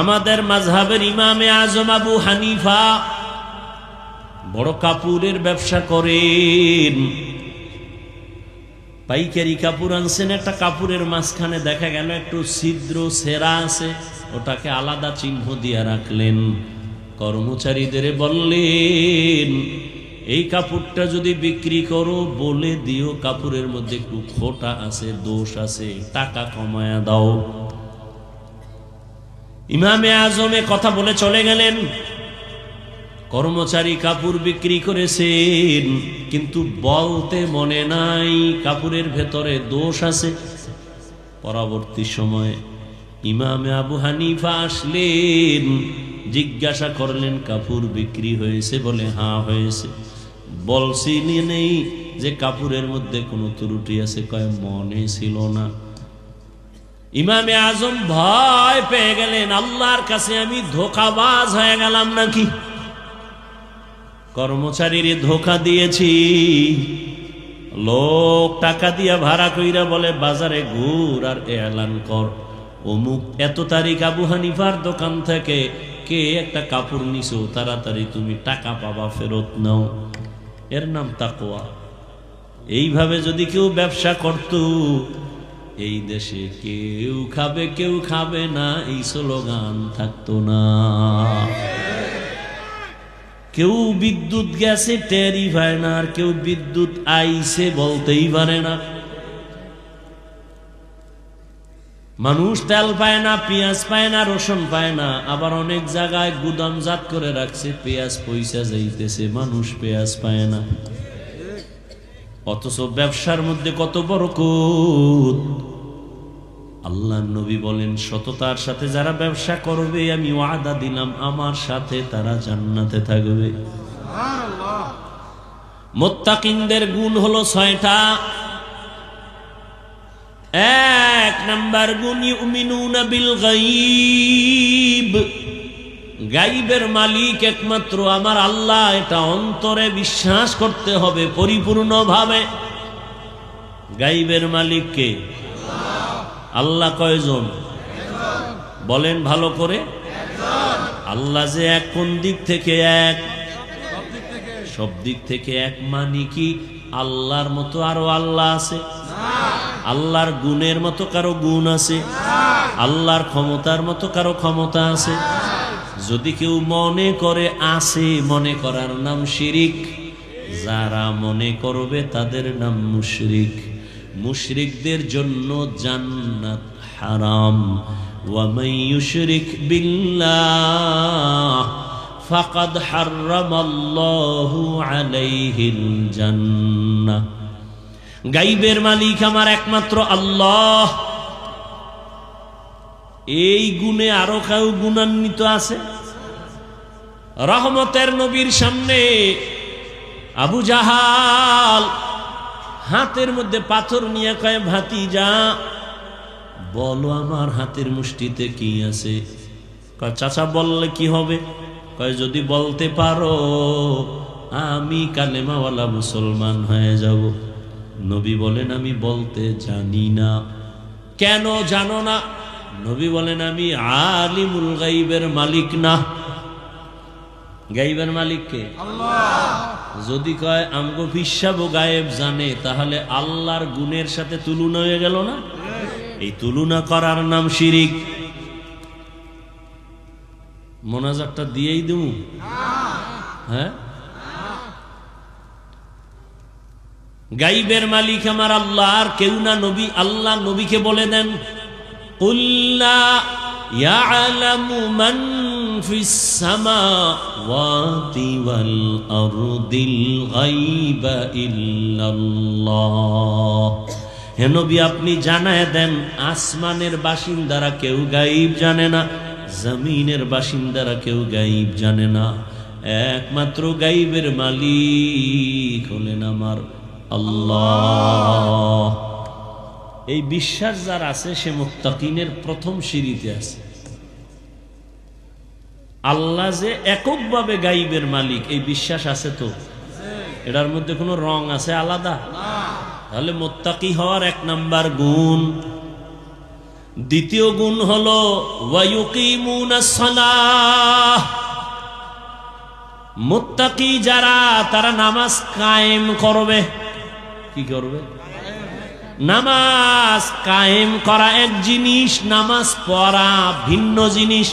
আমাদের মাঝহাবের ইমামে আজম আবু হানিফা বড় কাপুরের ব্যবসা করেন। পাইকারি কাপড় আনছেন, একটা কাপুরের মাঝখানে দেখা গেল একটু ছিদ্র, সেরা আছে, ওটাকে আলাদা চিহ্ন দিয়ে রাখলেন। কর্মচারীদের বললেন, এই কাপড়টা যদি বিক্রি করো, বলে দিও কাপড়ের মধ্যে একটু খোটা আছে, দোষ আছে, টাকা কমায়া দাও। ইমামে আজমে কথা বলে চলে গেলেন। কর্মচারী কাপড় বিক্রি করেছেন, কিন্তু বলতে মনে নাই কাপড়ের ভেতরে দোষ আছে। পরবর্তী সময়ে ইমামে আবু হানিফা আসলেন, জিজ্ঞাসা করলেন, কাপড় বিক্রি হয়েছে বলে হ্যাঁ হয়েছে। বলছি নেই, যে কাপড়ের মধ্যে কোনো ত্রুটি আছে, কয়, মনে ছিল না। ইমামে আজম ভয় পেয়ে গেলেন, আল্লাহর কাছে আমি ধোকাবাজ হয়ে গেলাম নাকি? কর্মচারীর ধোকা দিয়েছি। লোক টাকা দিয়া ভাড়া কইরা বলে, বাজারে ঘুর আর এলান কর। অমুক এত তারিখ আবু হানিফার দোকান থেকে কে একটা কাপড় নিছো, তাড়াতাড়ি তুমি টাকা পাবা, ফেরত নাও। এর নাম তাকোয়া এইভাবে যদি কেউ ব্যবসা করত এই দেশে কেউ খাবে কেউ খাবে না, এই স্লোগান থাকতো না। কেউ বিদ্যুৎ গেছে টেরই পায় না, আর কেউ বিদ্যুৎ আইছে বলতেই পারে না। মানুষ তেল পায় না, পেঁয়াজ পায় না, রসুন পায় না, আবার অনেক জায়গায় গুদামজাত করে রাখছে, পেঁয়াজ পয়সা যাইতেছে, মানুষ পেঁয়াজ পায় না। অথচ ব্যবসার মধ্যে কত বড় কুত আল্লাহ নবী বলেন সততার সাথে যারা ব্যবসা করবে আমি ওয়াদা দিলাম আমার সাথে তারা জান্নাতে থাকবে। মোত্তাকিনদের গুণ হলো ছয়টা। এক নাম্বার গুণ ইউমিনুনা বিল গাইব গাইবের মালিক একমাত্র আমার আল্লাহ, এটা অন্তরে বিশ্বাস করতে হবে পরিপূর্ণভাবে। গাইবের মালিককে আল্লাহ কয়জন? বলেন ভালো করে। আল্লাহ যে এক, কোন দিক থেকে এক? সব দিক থেকে এক মানি কি? আল্লাহর মতো আরও আল্লাহ আছে? আল্লাহর গুণের মতো কারও গুণ আছে? আল্লাহর ক্ষমতার মতো কারও ক্ষমতা আছে? যদি কেউ মনে করে আসে মনে করার নাম শিরিক, যারা মনে করবে তাদের নাম মুশরিক। মুশরিকদের জন্য জান্নাত হারাম। ওয়ামান ইউশরিক বিল্লাহ, ফাকাদ হাররামাল্লাহু আলাইহিল জান্নাহ। গাইবের মালিক আমার একমাত্র আল্লাহ। এই গুণে আরও কেউ গুণান্বিত আছে? রহমতের নবীর সামনে আবু জাহাল হাতের মধ্যে পাথর নিয়ে কয় ভাতি যা বলো আমার হাতের মুষ্টিতে কি আছে? চাচা, বললে কি হবে? কয়, যদি বলতে পারো, আমি কালেমাওয়ালা মুসলমান হয়ে যাব। নবী বলেন, আমি বলতে জানি না। কেন জানো না? নবী বলেন আমি আলিমুল গাইবের মালিক না। গাইবের মালিককে যদি কয় আমগো ফিসাব গায়েব জানে তাহলে আল্লাহর গুণের সাথে তুলনা হয়ে গেল না? এই তুলনা করার নাম শিরিক। মোনাজারটা দিয়েই দেবো। হ্যাঁ? গাইবের মালিক আমার আল্লাহ আর কেউ না নবী আল্লাহ নবীকে বলে দেন কুল্লা يعلم من في السماوات والأرض الغيب إلا الله হে নবী আপনি জানায় দেন আসমানের বাসিন্দারা কেউ গাইব জানে না জমিনের বাসিন্দারা কেউ গাইব জানে না একমাত্র গাইবের মালিক হলেন আমার আল্লাহ এই বিশ্বাস যার আছে, সে মুক্তাকিনের প্রথম সিঁড়িতে আছে। আল্লাহ যে এককভাবে গাইবের মালিক, এই বিশ্বাস আছে তো? এটার মধ্যে কোনো রং আছে আলাদা? তাহলে মোত্তাকি হওয়ার এক নাম্বার গুণ। দ্বিতীয় গুণ হলো মুত্তাকি যারা, তারা নামাজ কায়েম করবে। কি করবে? নামাজ কায়েম করা এক জিনিস নামাজ পড়া ভিন্ন জিনিস।